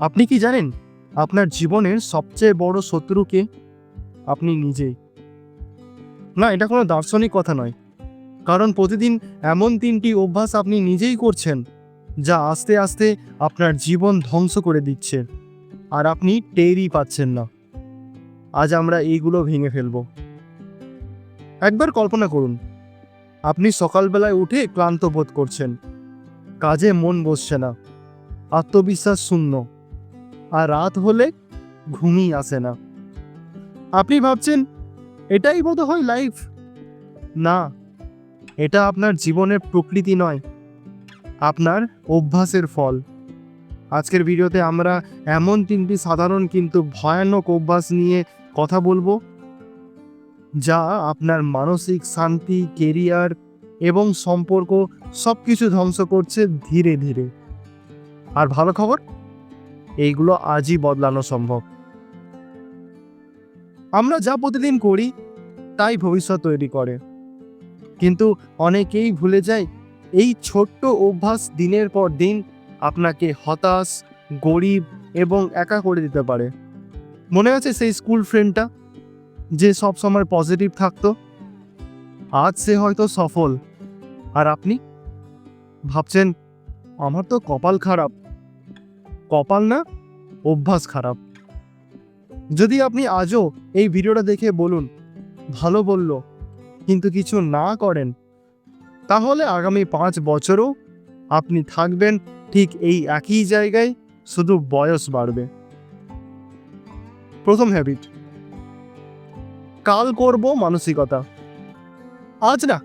আপনি কি জানেন আপনার জীবনের সবচেয়ে বড় শত্রুকে আপনি নিজেই। না, এটা কোনো দার্শনিক কথা নয়। কারণ প্রতিদিন এমন তিনটি অভ্যাস আপনি নিজেই করছেন, যা আস্তে আস্তে আপনার জীবন ধ্বংস করে দিচ্ছে, আর আপনি টেরই পাচ্ছেন না। আজ আমরা এইগুলো ভেঙে ফেলব। একবার কল্পনা করুন, আপনি সকালবেলায় উঠে ক্লান্ত বোধ করছেন, কাজে মন বসছে না, আত্মবিশ্বাস শূন্য। আর রাত হলে ঘুমই আসে না। আপনি ভাবছেন, এটাই বোধ হয় লাইফ না, এটা আপনার জীবনের প্রকৃতি নয়, আপনার অভ্যাসের ফল। আজকের ভিডিওতে আমরা এমন তিনটি সাধারণ কিন্তু ভয়ানক অভ্যাস নিয়ে কথা বলব, যা আপনার মানসিক শান্তি কেরিয়ার এবং সম্পর্ক সব কিছু ধ্বংস করছে ধীরে ধীরে। আর ভালো খবর? এইগুলো আজই বদলানো সম্ভব। আমরা যা প্রতিদিন করি, তাই ভবিষ্যৎ তৈরি করে। কিন্তু অনেকেই ভুলে যায়, এই ছোট্ট অভ্যাস দিনের পর দিন আপনাকে হতাশ, গরিব এবং একা করে দিতে পারে। মনে আছে সেই স্কুল ফ্রেন্ডটা, যে সব সময় পজিটিভ থাকতো? আজ সে হয়তো সফল। আর আপনি? ভাবছেন, আমার তো কপাল খারাপ। কপাল না? অভ্যাস খারাপ। যদি আপনি আজও এই ভিডিওটা দেখে বলুন, ভালো বলল, কিন্তু কিছু না করেন, তাহলে আগামী পাঁচ বছরও আপনি থাকবেন ঠিক এই একই জায়গায়, শুধু বয়স বাড়বে। প্রথম হ্যাবিট কাল করব মানসিকতা। আজ না,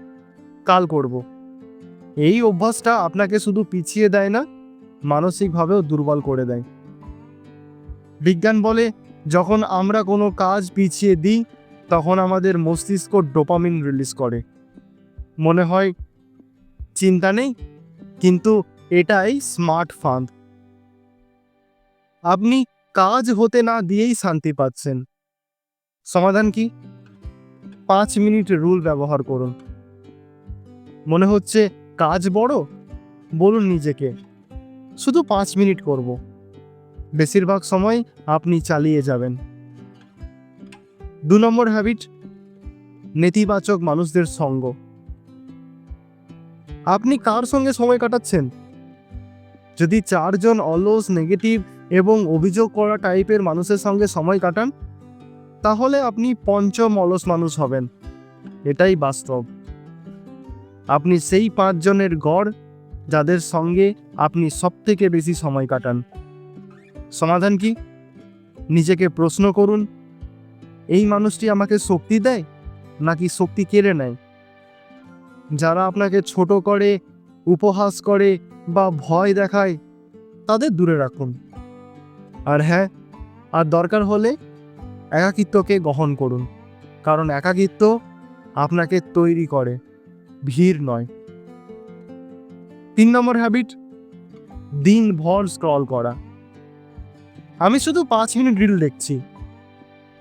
কাল করব। এই অভ্যাসটা আপনাকে শুধু পিছিয়ে দেয় না, মানসিকভাবেও দুর্বল করে দেয়। বিজ্ঞান বলে, যখন আমরা কোনো কাজ পিছিয়ে দিই, তখন আমাদের মস্তিষ্ক ডোপামিন রিলিজ করে। মনে হয়, চিন্তা নেই, কিন্তু এটাই স্মার্ট ফান্ড আপনি কাজ হতে না দিয়েই শান্তি পাচ্ছেন। সমাধান কি? পাঁচ মিনিট রুল ব্যবহার করুন। মনে হচ্ছে কাজ বড়? বলুন নিজেকে। শুধু পাঁচ মিনিট করব। বেশিরভাগ সময় আপনি চালিয়ে যাবেন। দু নম্বর হ্যাবিট নেতিবাচক মানুষদের সঙ্গ। আপনি কার সঙ্গে সময় কাটাচ্ছেন? যদি চারজন অলস নেগেটিভ এবং অভিযোগ করা টাইপের মানুষের সঙ্গে সময় কাটান, তাহলে আপনি পঞ্চম অলস মানুষ হবেন। এটাই বাস্তব। আপনি সেই পাঁচজনের গড় যাদের সঙ্গে আপনি সবথেকে বেশি সময় কাটান। সমাধান কি? নিজেকে প্রশ্ন করুন, এই মানুষটি আমাকে শক্তি দেয় নাকি শক্তি কেড়ে নেয়? যারা আপনাকে ছোট করে, উপহাস করে বা ভয় দেখায়, তাদের দূরে রাখুন। আর হ্যাঁ আর দরকার হলে একাকিত্বকে গ্রহণ করুন, কারণ একাকিত্ব আপনাকে তৈরি করে, ভিড় নয়। তিন নম্বর হ্যাবিট দিনভর স্ক্রল করা। আমি শুধু পাঁচ মিনিট রিল দেখছি।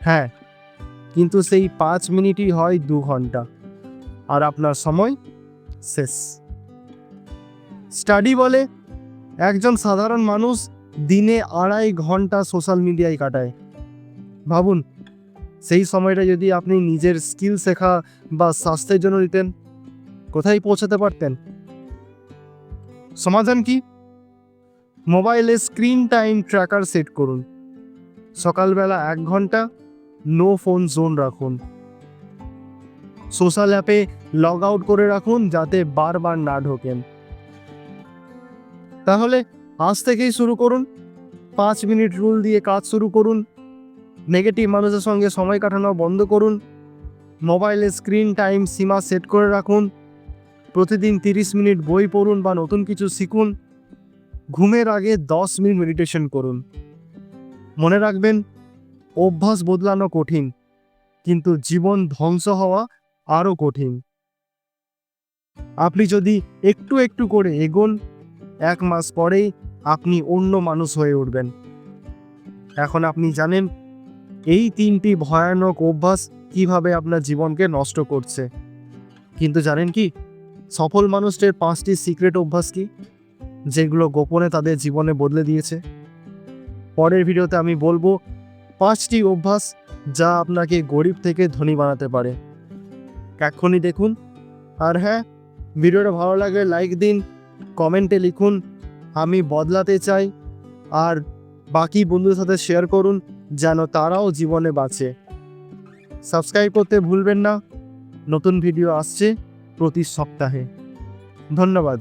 হ্যাঁ কিন্তু সেই পাঁচ মিনিটই হয় দু ঘণ্টা। আর আপনার সময় শেষ। স্টাডি বলে, একজন সাধারণ মানুষ দিনে আড়াই ঘণ্টা সোশ্যাল মিডিয়ায় কাটায়। ভাবুন, সেই সময়টা যদি আপনি নিজের স্কিল শেখা বা স্বাস্থ্যের জন্য দিতেন কোথায় পৌঁছাতে পারতেন? সমাধান কি? মোবাইলে স্ক্রিন টাইম ট্র্যাকার সেট করুন। সকালবেলা এক ঘণ্টা, নো ফোন জোন রাখুন। সোশ্যাল অ্যাপে লগ আউট করে রাখুন যাতে বারবার না ঢোকেন। তাহলে আজ থেকেই শুরু করুন। পাঁচ মিনিট রুল দিয়ে কাজ শুরু করুন। নেগেটিভ মানুষের সঙ্গে সময় কাটানো বন্ধ করুন। মোবাইলে স্ক্রিন টাইম সীমা সেট করে রাখুন। প্রতিদিন তিরিশ মিনিট বই পড়ুন বা নতুন কিছু শিখুন। ঘুমের আগে দশ মিনিট মেডিটেশন করুন। মনে রাখবেন, অভ্যাস বদলানো কঠিন, কিন্তু জীবন ধ্বংস হওয়া আরও কঠিন। আপনি যদি একটু একটু করে এগোন, এক মাস পরেই আপনি অন্য মানুষ হয়ে উঠবেন। এখন আপনি জানেন, এই তিনটি ভয়ানক অভ্যাস কীভাবে আপনার জীবনকে নষ্ট করছে। কিন্তু জানেন কি, সফল মানুষদের পাঁচটি সিক্রেট অভ্যাস কি? যেগুলো গোপনে তাদের জীবনে বদলে দিয়েছে। পরের ভিডিওতে আমি বলব, পাঁচটি অভ্যাস যা আপনাকে গরিব থেকে ধনী বানাতে পারে। এক্ষুনি দেখুন। আর হ্যাঁ ভিডিওটা ভালো লাগলে লাইক দিন, কমেন্টে লিখুন, আমি বদলাতে চাই। আর বাকি বন্ধুদের সাথে শেয়ার করুন, যেন তারাও জীবনে বাঁচে। সাবস্ক্রাইব করতে ভুলবেন না। নতুন ভিডিও আসছে প্রতি সপ্তাহে। ধন্যবাদ।